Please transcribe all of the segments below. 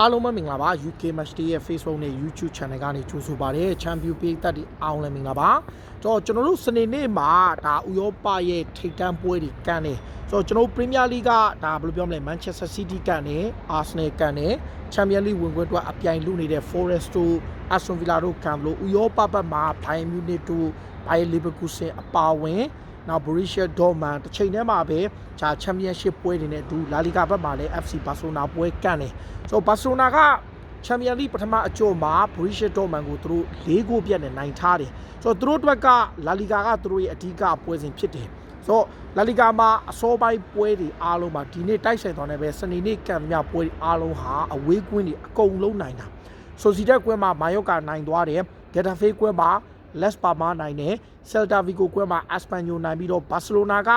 အားလုံးပဲမင်္ဂလာပါ UK Match Day ရဲ့ Facebook နဲ့ YouTube Channel ကနေကြိုဆိုပါရစေ Champion ပေးသက်ဒီအောင်လည်းမင်္ဂလာပါတော့ကျွန်တော်တို့စနေနေ့မှာဒါဥရောပရဲ့ထိပ်တန်းပွဲတွေကန်နေဆိုတော့ကျွန်တော်တို့ Premier League ကဒါဘယ်လိုပြောမလဲ Manchester City ကန်နေ Arsenal ကန်နေ Champion League ဝင်ခွင့်အတွက်အပြိုင်လုနေတဲ့ Forest တို့ Aston Villa တို့ကန်လို့ဥရောပဘက်မှာ Bayern Munich တို့ Bayer Leverkusen အပါအဝင် နောက် Borussia Dortmund တစ်ချိန်တည်းမှာပဲဂျာ Championship ပွဲတွေနဲ့အတူ La Liga ဘက်မှာလည်း FC Barcelona ပွဲကန်နေဆိုတော့ Barcelona က Champion League ပထမအကြိုမှာ Borussia Dortmund ကိုသူတို့၄ဂိုးပြတ်နဲ့နိုင်ထားတယ်ဆိုတော့သူတို့အတွက်က La Liga ကသူတို့ရဲ့အဓိကပွဲစဉ်ဖြစ်တယ်ဆိုတော့ La Liga မှာအစောပိုင်းပွဲတွေအားလုံးမှာဒီနေ့တိုက်ဆိုင်သွားနေပဲစနေနေ့ကံမြပွဲတွေအားလုံးဟာအဝေးကွင်းတွေအကုန်လုံးနိုင်တာဆိုစီတက်ကွင်းမှာမာယော့ကာနိုင်သွားတယ် Getafe ကွင်းမှာ Les Palmas နိုင်တယ် Celta Vigo ကွင်းမှာ Espanyol နိုင်ပြီးတော့ Barcelona က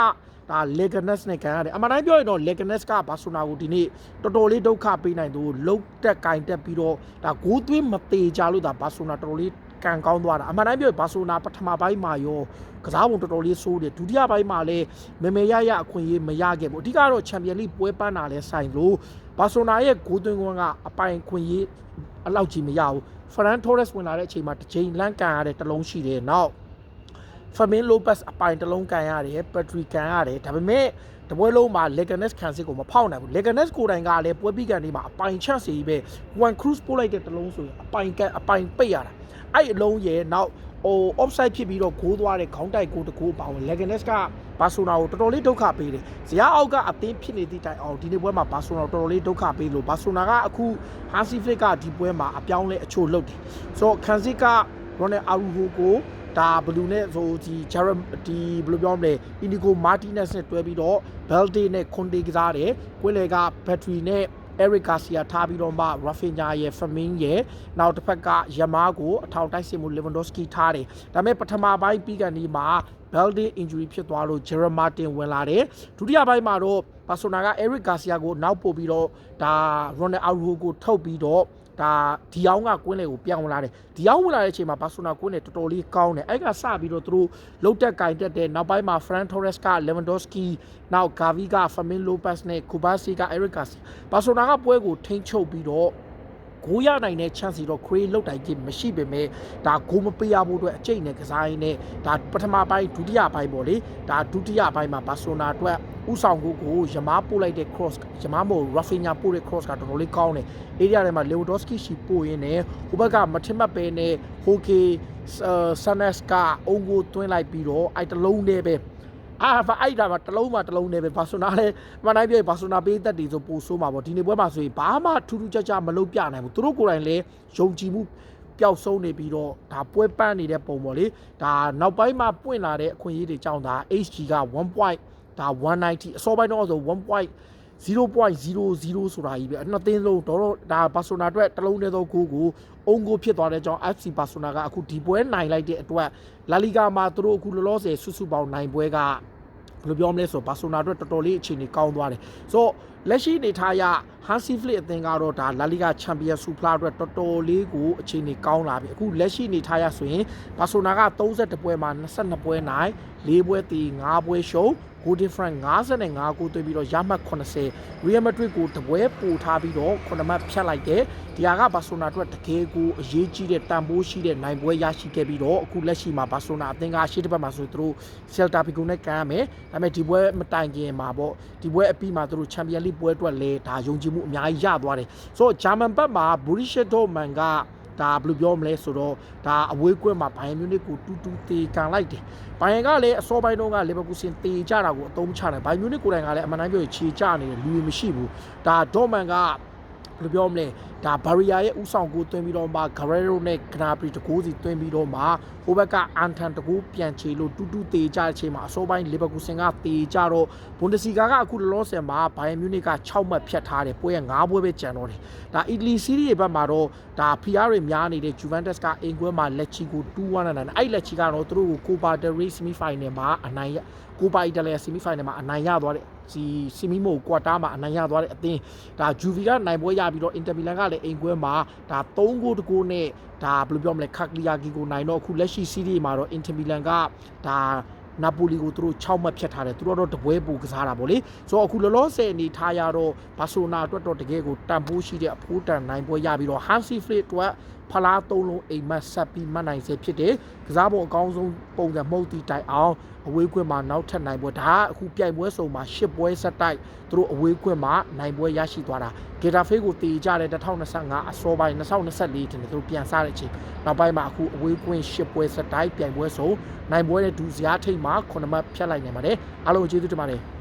ဒါ Leganes နဲ့ကန်ရတယ်အမှန်တိုင်းပြောရင်တော့ Leganes က Barcelona ကိုဒီနေ့တော်တော်လေးဒုက္ခပေးနိုင်သူလှုပ်တက်ကင်တက်ပြီးတော့ဒါဂိုးသွင်းမသေးကြလို့ဒါ Barcelona တော်တော်လေးကန်ကောင်းသွားတာအမှန်တိုင်းပြောရင် Barcelona ပထမပိုင်းမှာရောကစားပုံတော်တော်လေးဆိုးတယ်ဒုတိယပိုင်းမှာလည်းမေမေရရအခွင့်အရေးမရခဲ့ဘူးအဓိကတော့ Champions League ပွဲပန်းတာလဲဆိုင်လို့ Barcelona ရဲ့ဂိုးသွင်းခွင့်ကအပိုင်ခွင့်ရေးအလောက်ကြီးမရဘူး Ferran Torres ဝင်လာတဲ့အချိန်မှာတစ်ချိန်လန့်ကန်ရတဲ့တစ်လုံးရှိတယ်နောက် Fermin Lopez အပိုင်တစ်လုံးကန်ရတယ် Patrick ကန်ရတယ်ဒါပေမဲ့တပွဲလုံးမှာ Leganes ခံစစ်ကိုမဖောက်နိုင်ဘူး Leganes ကိုယ်တိုင်ကလည်းပွဲပြီးကန်ဒီမှာအပိုင်ချက်စီပဲ Juan Cruz ပို့လိုက်တဲ့တစ်လုံးဆိုရင်အပိုင်ကန်အပိုင်ပိတ်ရတာအဲ့အလုံးရဲ့နောက်ဟို offside ဖြစ်ပြီးတော့ဂိုးသွားတဲ့ခေါင်းတိုက်ဂိုးတစ်ဂိုးပါဝင် Leganes က ဘာဆိုနာကိုတော်တော်လေးဒုက္ခပေးတယ်။ဇရာအောက်ကအသင်းဖြစ်နေသည့်တိုင်အောင်ဒီနေ့ပွဲမှာဘာဆိုနာကိုတော်တော်လေးဒုက္ခပေးလို့ဘာဆိုနာကအခု Hansi Flick ကဒီပွဲမှာအပြောင်းလဲအချို့လုပ်တယ်။ဆိုတော့ခန်စစ်က Ronald Araujo ကိုဒါဘလူးနဲ့ဆိုဒီ Jerem ဒီဘယ်လိုပြောမလဲ Inigo Martinez နဲ့တွဲပြီးတော့ Balde နဲ့ Conte ကစားတယ်။ကွင်းလေက Battery နဲ့ Eric Garcia ထားပြီးတော့မှ Rafinha ရဲ့ Firmino ရဲ့နောက်တစ်ဖက်က Yamal ကိုအထောင်တိုက်စစ်မှု Lewandowski ထားတယ်။ဒါပေမဲ့ပထမပိုင်းပြီးကန်ဒီမှာ Balde injury ဖြစ်သွားလို့ Jeremy Martin ဝင်လာတယ်။ဒုတိယပိုင်းမှာတော့ Barcelona က Eric Garcia ကိုနောက်ပို့ပြီးတော့ဒါ Ronald Araujo ကိုထုတ်ပြီးတော့ဒါဒီအောင်ကကွင်းလေကိုပြောင်းလာတယ်ဒီအောင်ဝင်လာတဲ့အချိန်မှာဘာဆိုနာကွင်းလေတော်တော်လေးကောင်းတယ်အဲ့ကစပြီးတော့သူတို့လုတ်တက်ကင်တက်တယ်နောက်ပိုင်းမှာ Fran Torres က Lewandowski နောက် Gavi က Fermin Lopez နဲ့ Kubasi က Eric Garcia ဘာဆိုနာကပွဲကိုထိန်းချုပ်ပြီးတော့ ဂိုးရနိုင်တဲ့ chance စီတော့ create လုပ်တိုင်းကြီးမရှိပေမဲ့ဒါဂိုးမပေးရဖို့အတွက်အကျိတ်နဲ့ကစားရင်းနဲ့ဒါပထမပိုင်းဒုတိယပိုင်းပေါ့လေဒါဒုတိယပိုင်းမှာဘာဆိုနာအတွက်ဥဆောင်ကိုကိုယမားပို့လိုက်တဲ့ cross ယမားမို့ Rafinha ပို့တဲ့ cross ကတော်တော်လေးကောင်းတယ် area ထဲမှာ Lewandowski ရှိပို့ရင်းနဲ့ဟိုဘက်ကမထင်မှတ်ပဲနဲ့ Hoke Sanes ကအုံကိုသွင်းလိုက်ပြီးတော့အဲ့တလုံးနဲ့ပဲ အာအဲ့ဒါမှတလုံးမှတလုံးနဲ့ပဲဘာဆိုနာလဲမနိုင်ပြေဘာဆိုနာပေးသက်တွေဆိုပို့ဆိုးမှာပေါ့ဒီနေ့ပွဲမှာဆိုရင်ဘာမှထူးထူးခြားခြားမလုပ်ပြနိုင်ဘူးသူတို့ကိုယ်တိုင်လည်းယုံကြည်မှုပျောက်ဆုံးနေပြီးတော့ဒါပွဲပန်းနေတဲ့ပုံပေါ့လေဒါနောက်ပိုင်းမှာပွင့်လာတဲ့အခွင့်အရေးတွေကြောင့်ဒါ HG က1 point ဒါ190အစောပိုင်းတော့ဆို1 point 0.00ဆိုတာကြီးပဲအနှစ်သိန်းလုံးတော့ဒါဘာဆိုနာအတွက်တလုံးတည်းသောဂိုးကိုအုံကိုဖြစ်သွားတဲ့ကြောင့် FC ဘာဆိုနာကအခုဒီပွဲနိုင်လိုက်တဲ့အတွက်လာလီဂါမှာသူတို့အခုလောလောဆယ်စုစုပေါင်းနိုင်ပွဲကဘယ်လိုပြောမလဲဆိုဘာဆိုနာအတွက်တော်တော်လေးအခြေအနေကောင်းသွားတယ်ဆိုတော့လက်ရှိအနေထားအရ Hansi Flick အသင်းကတော့ဒါ La Liga Champion Super အတွက်တော်တော်လေးကိုအခြေအနေကောင်းလာပြီအခုလက်ရှိအနေထားရဆိုရင်ဘာဆိုနာက32ပွဲမှာ22ပွဲနိုင်4ပွဲတည်5ပွဲရှုံး goal difference 55ကိုသွင်းပြီးတော့ရမှတ်80 Real Madrid ကိုတပွဲပို့ထားပြီးတော့9မှတ်ဖြတ်လိုက်တယ်ဒီဟာကဘာဆိုနာအတွက်တကယ်ကိုအရေးကြီးတဲ့တန်ဖိုးရှိတဲ့နိုင်ပွဲရရှိခဲ့ပြီးတော့အခုလက်ရှိမှာဘာဆိုနာအသင်းကရှေ့တစ်ပတ်မှာဆိုသူတို့ Celta Vigo နဲ့ကန်ရမယ်ဒါပေမဲ့ဒီပွဲမတိုင်ခင်မှာပေါ့ဒီပွဲအပြီးမှာသူတို့ Champions League ပွဲအတွက်လဲဒါယုံကြည်မှုအများကြီးရသွားတယ်ဆိုတော့ဂျာမန်ဘက်မှာ Borussia Dortmund က ဒါဘယ်လိုပြောမလဲဆိုတော့ဒါအဝေးကွင်းမှာဘိုင်မြူနစ်ကိုတူတူတေကန်လိုက်တယ်ဘိုင်ကလည်းအစောပိုင်းတုန်းကလီဗာပူးစင်တေကြတာကိုအသုံးချတယ်ဘိုင်မြူနစ်ကိုယ်တိုင်ကလည်းအမှန်တိုင်းပြောရင်ခြေချနေတယ်လူတွေမရှိဘူးဒါဒေါ်မန်က ဘယ်လိုပြောမလဲဒါဘာရီယာရဲ့ဥဆောင်ကိုတွင်းပြီးတော့မှဂရဲရိုနဲ့ဂနာပရီတကူစီတွင်းပြီးတော့မှဟိုဘက်ကအန်ထန်တကူပြန်ချေလို့တူတူတေကြတဲ့အချိန်မှာအစောပိုင်းလီဗာပူးစင်ကတေကြတော့ဘွန်ဒစီဂါကအခုလောလောဆယ်မှာဘိုင်မြူနစ်က6မှတ်ဖြတ်ထားတယ်ပွဲရဲ့9ပွဲပဲကျန်တော့တယ်ဒါအီတလီစီးရီးရဲ့ဘက်မှာတော့ဒါဖီယာတွေများနေတဲ့ဂျူဗန်တက်စ်ကအင်ကွဲမှာလက်ချီကို2-1နဲ့နိုင်အဲ့လက်ချီကတော့သူတို့ကိုကိုပါဒရီဆီမီဖိုင်နယ်မှာအနိုင်ရကိုပါအီတလီဆီမီဖိုင်နယ်မှာအနိုင်ရသွားတဲ့ စီဆီမီမိုကွာတာမှာအနိုင်ရသွားတဲ့အသင်းဒါဂျူဗီကနိုင်ပွဲရပြီးတော့အင်တာမီလန်ကလည်းအိမ်ကွဲမှာဒါ3ဂိုးတကိုးနဲ့ဒါဘယ်လိုပြောမလဲခက်လီယာဂီကိုနိုင်တော့အခုလက်ရှိစီးရီးမှာတော့အင်တာမီလန်ကဒါနာပိုလီကိုသူတို့6မှတ်ဖြတ်ထားတယ်သူတို့တော့တပွဲပူကစားတာပေါ့လေဆိုတော့အခုလောလောဆယ်အနေထားရတော့ဘာဆိုနာအတွက်တော့တကယ်ကိုတန်ဖိုးရှိတဲ့အဖိုးတန်နိုင်ပွဲရပြီးတော့ Hansi Flick အတွက် ဖလားသုံးလုံးအိမ်မက်ဆက်ပြီးမှတ်နိုင်စေဖြစ်တယ်ကစားပုံအကောင်းဆုံးပုံစံမှုတ်တီတိုင်အောင်အဝေးခွင့်မှာနောက်ထပ်နိုင်ပွဲဒါကအခုပြိုင်ပွဲစုံမှာ10ပွဲဆက်တိုက်သူတို့အဝေးခွင့်မှာနိုင်ပွဲရရှိသွားတာဂေတာဖေးကိုတေကြတဲ့2025အစောပိုင်း2024တင်သူတို့ပြန်စားတဲ့အချိန်နောက်ပိုင်းမှာအခုအဝေးခွင့်10ပွဲဆက်တိုက်ပြိုင်ပွဲစုံနိုင်ပွဲနဲ့ဒူစရာထိတ်မှာ9မှတ်ဖြတ်လိုက်နိုင်ပါတယ်အားလုံးကျေးဇူးတင်ပါတယ်